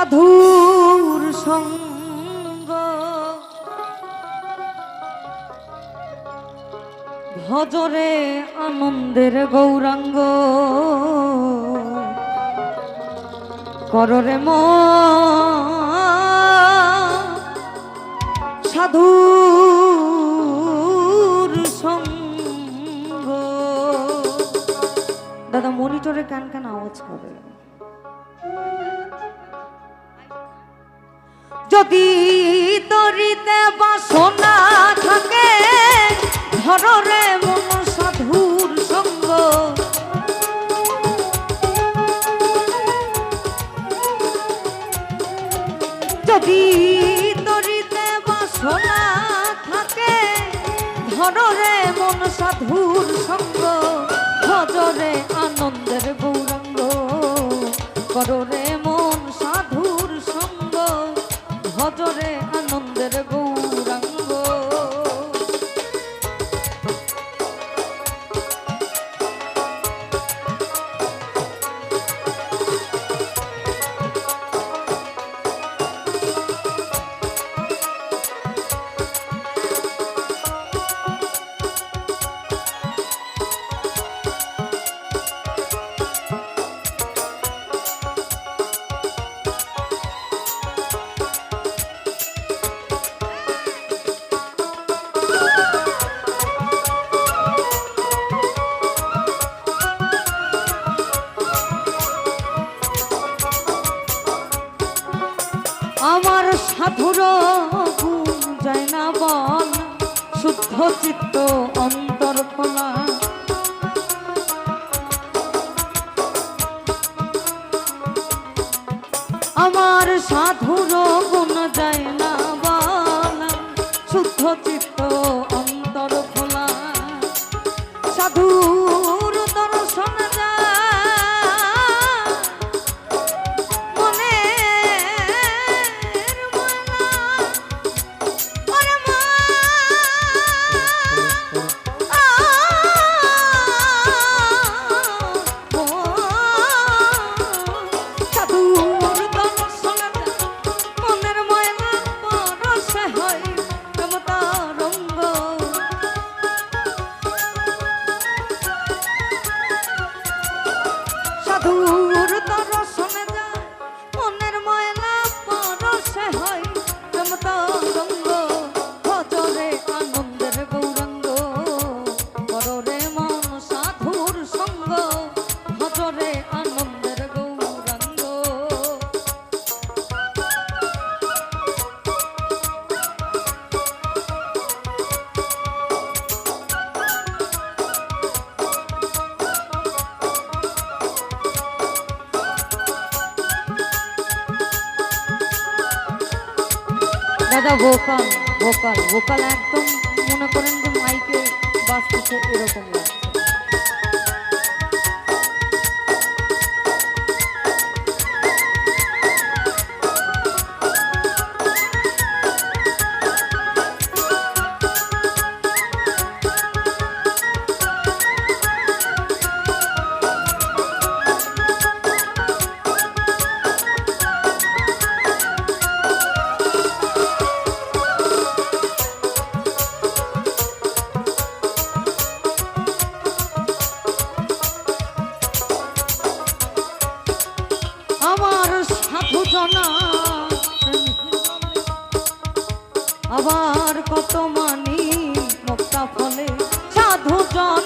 সাধুর সঙ্গ। ভজরে আনন্দের গৌরাঙ্গ। কররে ম। সাধুর সঙ্গ। দাদা, মনিটরে কান কান আওয়াজ করে। যদি তরিতে বাসনা থাকে, ঘররে মন সাধুর সঙ্গ। যদি তরিতে বাসনা থাকে, ঘররে মন সাধুর সঙ্গ। বল শুদ্ধ চিত্ত অন্তর খোলা আমার সাধুর গুণ দাদা ভোকাল ভোকাল ভোকাল একদম মনে করেন যে মাইকে বাজতেছে এরকম লাগছে। আবার কত মানি মুক্তা ফলে সাধু জনার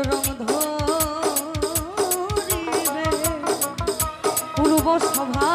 রং পূর্ব সভা